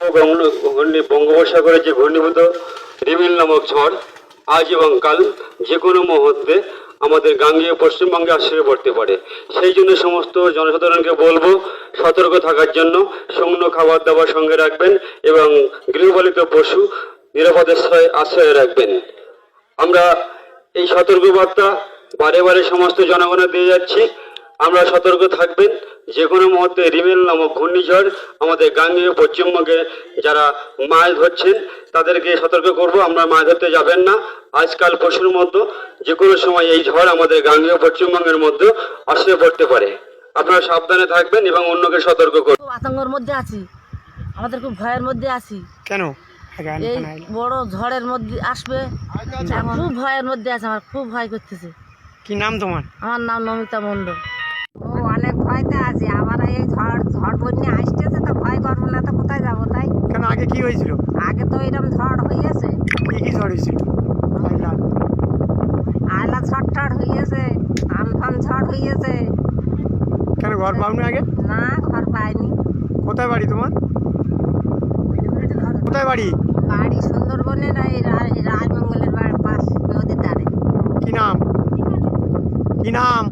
বঙ্গ- বঙ্গোপসাগরে যে ঘূর্ণীভূত রিমিল নামক ঝড়, আজ এবং কাল যে কোনো মুহূর্তে আমাদের গাঙ্গীয় পশ্চিমবঙ্গে আশ্রয় পড়তে পারে। সেই জন্য সমস্ত জনসাধারণকে বলব, সতর্ক থাকার জন্য শুকনো খাবার দাবার সঙ্গে রাখবেন এবং গৃহপালিত পশু নিরাপদ আশ্রয়ে রাখবেন। আমরা এই সতর্কবার্তা বারে বারে সমস্ত জনগণের দিয়ে যাচ্ছি। আমরা সতর্ক থাকবেন। যে কোনো মুহূর্তে রিমেল নামক ঘূর্ণিঝড় আমাদের গাঙ্গেয় পশ্চিমবঙ্গে যারা মাছ ধরছেন তাদেরকে সতর্ক করব। আমরা মাছ ধরতে যাবেন না। আজকাল পশুর মধ্যে যে কোনো সময় এই ঝড় আমাদের গাঙ্গেয় পশ্চিমবঙ্গের মধ্যে আশ্রয় পড়তে পারে। আপনারা সাবধানে থাকবেন এবং অন্যকে সতর্ক করবেন আতঙ্কের মধ্যে আছি। আমাদের খুব ভয়ের মধ্যে আছি। কেন? এই বড় ঝড়ের মধ্যে আসবে। খুব ভয়ের মধ্যে আছে আমার খুব ভয় করতেছে। কি নাম তোমার? আমার নাম নমিতা মণ্ডল। ভয়তে আছি আবার এই ঝড় ঝড় বন্যা আসতেছে তো ভয় করব না তো কোথায় যাব তাই? কেন আগে কি হয়েছিল? আগে তো এরকম ঝড় হইয়াছে। কি কি ঝড় হয়েছিল। আয়লা ঝড় টড় হইয়াছে আমফান ঝড় হইয়াছে। কেন ঘর পাওনি আগে? না ঘর পাইনি। কোথায় বাড়ি তোমার? কোথায় বাড়ি? বাড়ি সুন্দরবনের এই রাজমঙ্গলের পাশ নদীর ধারে। কি নাম? কি নাম?